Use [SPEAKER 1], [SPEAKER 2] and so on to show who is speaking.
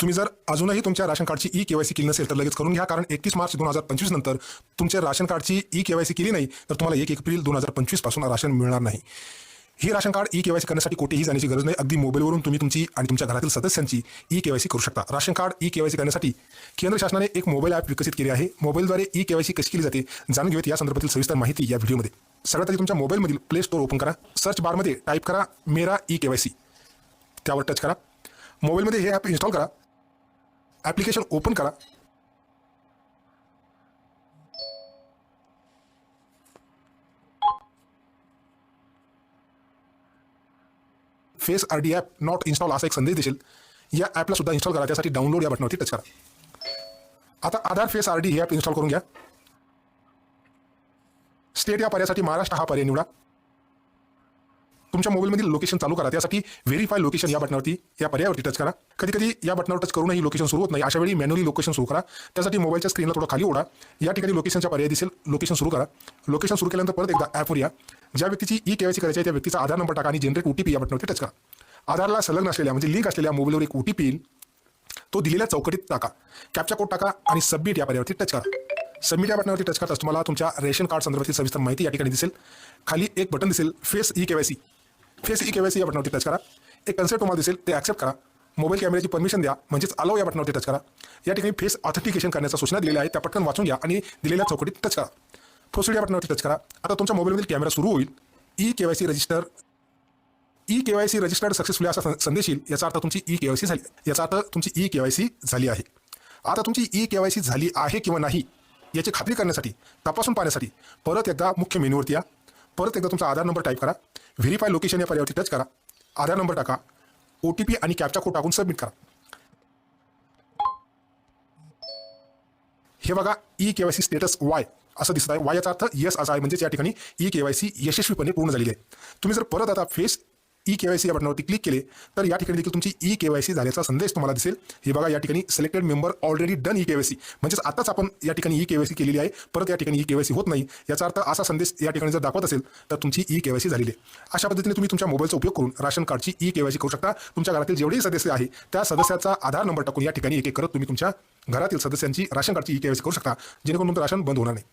[SPEAKER 1] तुम्ही जर अजूनही तुमच्या राशन कार्डची ई केवायसी केली नसेल तर लगेच करून घ्या. कारण एकतीस मार्च दोन हजार पंचवीस नंतर तुमच्या राशन कार्डची ई केवायसी केली नाही तर तुम्हाला एक एप्रिल दोन हजार पंचवीसपासून राशन मिळणार नाही. ही राशन कार्ड ई केवायसी करण्यासाठी कोठेही जाण्याची गरज नाही. अगदी मोबाईलवरून तुम्ही तुमची आणि तुमच्या घरातील सदस्यांची ई केवायसी करू शकता. राशन कार्ड ई केवायसी करण्यासाठी केंद्र शासनाने एक मोबाईल ॲप विकसित केले आहे. मोबाईलद्वारे ई केवायसी कशी केली जाते जाणून घेऊयात. या संदर्भातील सविस्तर माहिती या व्हिडिओमध्ये. सगळ्यात आधी तुमच्या मोबाईलमधील प्ले स्टोर ओपन करा. सर्च बारमध्ये टाईप करा मेरा ई केवायसी त्यावर टच करा. मोबाईलमध्ये हे ॲप इन्स्टॉल करा. ॲप्लिकेशन ओपन करा। Face R D app not install असा एक संदेश दिसेल। या ॲपला सुद्धा इन्स्टॉल करा, त्यासाठी डाउनलोड या बटनावरती टच करा. आता आधार फेस आर डी हे ॲप इन्स्टॉल करून घ्या. स्टेट या पर्यायासाठी महाराष्ट्र हा पर्याय निवडा. तुमच्या मोबाईलमधील लोकेशन चालू करा. त्यासाठी व्हेरीफाय लोकेशन या बटनावरती या पर्यायावरती टच करा. कधी कधी या बटनावर टच करूनही लोकेशन सुरू होत नाही. अशा वेळी मॅन्युअली लोकेशन सुरू करा. त्यासाठी मोबाईलच्या स्क्रीनला थोडं खाली ओढा. या ठिकाणी लोकेशनचा पर्याय दिसेल. लोकेशन सुरू करा. लोकेशन सुरू केल्यानंतर परत एकदा ॲपवर या. ज्या व्यक्तीची ई केवायसी करायची आहे त्या व्यक्तीचा आधार नंबर टाका आणि जनरेट ओ टी पी या बटनावरती टच करा. आधारला संलग्न असलेल्या म्हणजे लिंक असलेल्या मोबाईलवर एक ओ टी पी येईल. तो दिलेल्या चौकटीत टाका. कॅपचा कोड टाका आणि सबमिट या पर्यावरती टच करा. सबमिट या बटनावरती टच करताच तुम्हाला तुमच्या रेशन कार्ड संदर्भातील सविस्तर माहिती या ठिकाणी दिसेल. खाली एक बटन दिसेल. Face e KYC face e KYC या बटनावरती टच करा। एक कन्सेप्ट तुम्हाला दिसेल ते ॲक्सेप्ट करा। मोबाईल कॅमेऱ्याची परमिशन द्या म्हणजेच अलाव या बटनावरती टच करा। या ठिकाणी फेस ऑथेंटिकेशन करण्याच्या सूचना दिलेल्या आहेत त्या पटकन वाचून घ्या आणि दिलेल्या चौकटीत टच करा. प्रोसिड या बटनावरती टच करा. आता तुमच्या मोबाईलमधील कॅमेरा सुरू होईल. E K Y C register e K Y C registered successfully असा संदेश येईल. याचा अर्थ तुमची ई के वाय सी झाली याचा अर्थ तुमची ई के वाय सी झाली आहे. आता तुमची ई के वाय सी झाली आहे किंवा नाही याची खात्री करण्यासाठी तपासून पाहण्यासाठी परत एकदा मुख्य मेन्यूवरती या. परत एकदा तुमचा आधार नंबर टाईप करा व्हेरीफाय लोकेशन या पर्यावरती टच करा आधार नंबर टाका ओ टी पी आणि कॅपचा कोड टाकून सबमिट करा. हे बघा ई केवायसी स्टेटस वाय असं दिसत आहे. वाय अर्थ येस असा आहे. म्हणजेच या ठिकाणी ई केवायसी यशस्वीपणे पूर्ण झालेली आहे. तुम्ही जर परत आता फेस ई केवायसी या बटनावरती क्लिक केले तर या ठिकाणी देखील तुमची ई केवायसी झाल्याचा संदेश तुम्हाला दिसेल. हे बघा या ठिकाणी selected member already done e KYC म्हणजेच आताच आपण या ठिकाणी ई केवायसी केलेली आहे. परत या ठिकाणी ई केवायसी होत नाही. याचा अर्थ असा संदेश या ठिकाणी जर दाखवत असेल तर तुमची ई केवायसी झालेली आहे. अशा पद्धतीने तुम्ही तुमच्या मोबाईलचा उपयोग करून राशन कार्डची ई केवायसी करू शकता. तुमच्या घरातील जेवढेही सदस्य आहे त्या सदस्याचा आधार नंबर टाकून या ठिकाणी एक एक करत तुम्ही तुमच्या घरातील सदस्यांची राशन कार्डची ई केवायसी करू शकता. जेणेकरून तुमचं राशन बंद होणार नाही.